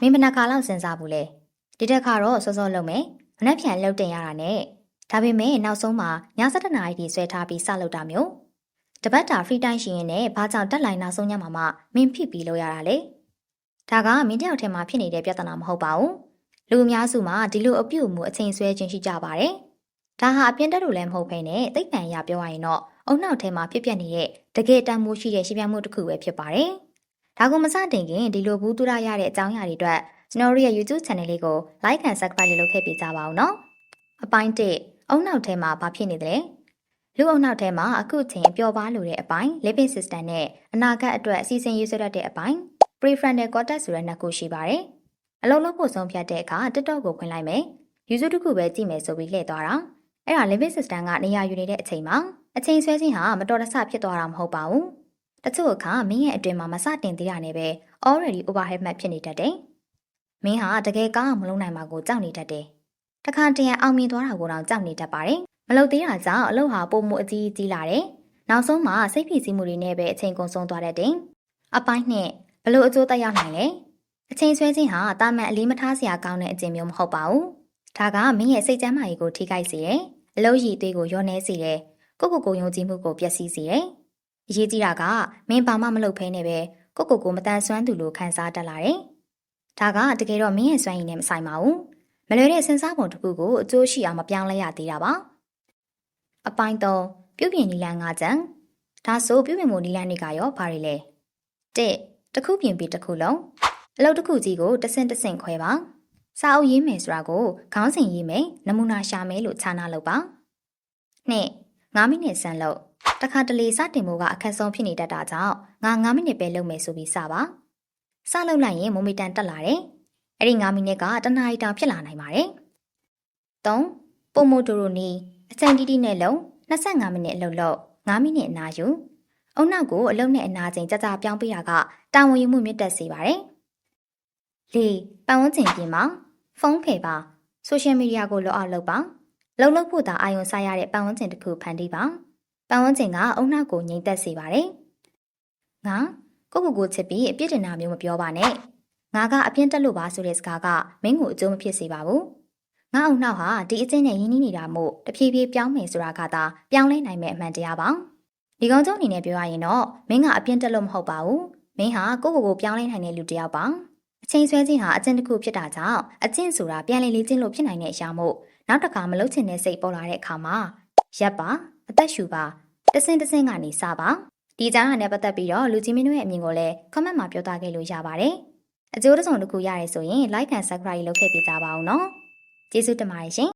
မင်းဘယ်နှခါလောက်စဉ်းစားဘူးလဲဒီတစ်ခါတော့စောစောလုပ်မယ်မနှက်ဖြန်လှုပ်တင်ရတာနဲ့ဒါပေမဲ့နောက်ဆုံးမှာည7နာရီထိဆွဲထားပြီးစလုပ်တာမျိုးတပတ်တာ free time ရှိရင်လည်းဘာကြောင့်တက်လိုင်းနောက်ဆုံးညမှာမှမင်းဖိပြီးလုပ်ရတာလဲဒါကမင်းတယောက်တည်းမှာဖြစ်နေတဲ့ပြဿနာမဟုတ်ပါဘူးလူအများစုမှာဒီလိုအပြုတ်မှုအချိန်ဆွဲခြင်းရှိကြပါတယ်ဒါဟာအပြင်းတက်လို့လည်းမဟုတ်ဘဲနဲ့သိပ္ပံရပြောရရင်တော့အုံနောက်ထဲမှာဖြစ်ပျက်နေတဲ့တကယ်တမ်းမှုရှိတဲ့ရှင်းပြမှုတစ်ခုပဲဖြစ်ပါတယ် ဒါကမစတင်ခင်ဒီလိုဘူးတူရရတဲ့အကြောင်းအရာတွေအတွက်ကျွန်တော်တို့ရဲ့ YouTube channel လေးကို like and subscribe လေးလုပ်ခဲ့ပေးကြပါဦးနော်အပိုင်း1အုံနောက်ထဲမှာဘာဖြစ်နေသလဲလူအုံနောက်ထဲမှာအခုချိန်အပျော်ပါလို့တဲ့အပိုင်း living system နဲ့အနာဂတ်အတွက်အစီအစဉ်ရေးဆွဲတတ်တဲ့အပိုင်း prefrontal cortex ဆိုတဲ့နှစ်ခုရှိပါတယ်အလုံးလုံးဖို့ဆုံးဖြတ်တဲ့အခါ TikTok ကိုခွင့်လိုက်မယ် YouTube တစ်ခုပဲကြည့်မယ်ဆိုပြီးလှည့်သွားတာအဲ့ဒါ living system ကနေရာယူနေတဲ့အချိန်မှာအချိန်ဆွဲခြင်းဟာမတော်တဆဖြစ်သွားတာမဟုတ်ပါဘူး တချို့အခါမင်းရဲ့အတွင်မှာမစတင်သေးတာနဲ့ပဲ already overhead မှတ်ဖြစ်နေတတ်တယ်မင်းဟာတကယ်ကောင်းအောင်မလုပ်နိုင်မှာကိုကြောက်နေတတ်တယ်တခါတရံအောင်မြင်သွားတာကိုတော့ကြောက်နေတတ်ပါတယ်မလုပ်သေးတာကြောင့်အလုပ်ဟာပုံမှုအကြီးကြီးလာတယ်နောက်ဆုံးမှာစိတ်ဖိစီးမှုတွေနဲ့ပဲအချိန်ကုန်ဆုံးသွားတတ်တယ်အပိုင်းနဲ့ဘလို့အကျိုးသက်ရောက်နိုင်လဲအချိန်ဆွဲခြင်းဟာတာမန်အလေးမထားစရာကောင်းတဲ့အကျင့်မျိုးမဟုတ်ပါဘူးဒါကမင်းရဲ့စိတ်ကျန်းမာရေးကိုထိခိုက်စေတယ်အလုပ်ရည်အသွေးကိုလျော့နှဲစေတယ်ကိုကိုကိုယုံကြည်မှုကိုပျက်စီးစေတယ် အရေးကြီးတာကမင်းဘာမှမလုပ်ဖဲနဲ့ပဲကိုကိုကိုမတန်ဆွမ်းသူလိုခံစားတတ်လာတယ်ဒါကတကယ်တော့မင်းရဲ့စွမ်းရည်နဲ့မဆိုင်ပါဘူးမလွယ်တဲ့စဉ်းစားပုံတစ်ခုကိုအကျိုးရှိအောင်မပြောင်းလဲရသေးတာပါအပိုင်း3ပြုပြင်နီလန်း၅ချံဒါဆိုပြုပြင်မှုနီလန်းတွေကရောဘာတွေလဲ၁တစ်ခုပြင်ပြီးတစ်ခုလုံးအလုပ်တစ်ခုကြီးကိုတဆင့်တဆင့်ခွဲပါစာအုပ်ရေးမယ်ဆိုတာကိုခေါင်းစဉ်ရေးမယ်နမူနာရှာမယ်လို့ခြားနာလုပ်ပါနှစ်9မိနစ်စမ်းလုပ် တခါတလေစတင်မှုကအခက်ဆုံးဖြစ်နေတတ်တာကြောင့်ငါ9မိနစ်ပဲလုပ်မယ်ဆိုပြီးစပါစလုပ်လိုက်ရင်မိုမီတန်တက်လာတယ်အဲ့ဒီ9မိနစ်ကတနားရီတောင်ဖြစ်လာနိုင်ပါတယ်3ပိုမိုတိုရိုနီအချိန်တီးတီးနဲ့လုံ25မိနစ်အလုပ်လုပ်9မိနစ်အနာယူအုံနောက်ကိုအလုပ်နဲ့အနာချိန်ကြကြပြောင်းပေးတာကတာဝန်ယူမှုမြင့်တက်စေပါတယ်လေးပတ်ဝန်းကျင်ပြင်မှာဖုန်းဖေပါဆိုရှယ်မီဒီယာကိုလောအောင်လုပ်ပါလှုပ်လှုပ်ဖို့သာအာရုံစိုက်ရတဲ့ပတ်ဝန်းကျင်တစ်ခုဖန်တီးပါ ပတ်ဝန်းကျင်ကအုံနောက်ကိုငြိမ်သက်စေပါတယ်ငါကိုကိုကိုချစ်ပြီးအပြစ်တင်တာမျိုးမပြောပါနဲ့ငါကအပြင်းတက်လို့ပါဆိုတဲ့စကားကမင်းကိုအကျိုးမဖြစ်စေပါဘူးငါအုံနောက်ဟာဒီအချင်းနဲ့ရင်းနှီးနေတာမို့တဖြည်းဖြည်းပြောင်းမယ်ဆိုတာကသာပြောင်းလဲနိုင်မယ့်အမှန်တရားပါဒီကောင်ကျုံအနေနဲ့ပြောရရင်တော့မင်းကအပြင်းတက်လို့မဟုတ်ပါဘူးမင်းဟာကိုကိုကိုပြောင်းလဲနိုင်တဲ့လူတစ်ယောက်ပါအချိန်ဆွဲခြင်းဟာအကျင့်တစ်ခုဖြစ်တာကြောင့်အကျင့်ဆိုတာပြန်လည်လေ့ကျင့်လို့ဖြစ်နိုင်တဲ့အရာမို့နောက်တစ်ခါမလုပ်ချင်တဲ့စိတ်ပေါ်လာတဲ့အခါမှာရပ်ပါ အသက်ရှူပါတဆင်းတဆင်းကနေစပါဒီကြားဟာနဲ့ပတ်သက်ပြီးတော့လူကြီးမင်းတို့ရဲ့အမြင်ကိုလည်း comment မှာပြောသားခဲ့လို့ရပါတယ်အကျိုးတစ်စုံတစ်ခုရတယ်ဆိုရင် like and subscribe လုပ်ခဲ့ပေးကြပါဦးနော်ကျေးဇူးတင်ပါတယ်ရှင်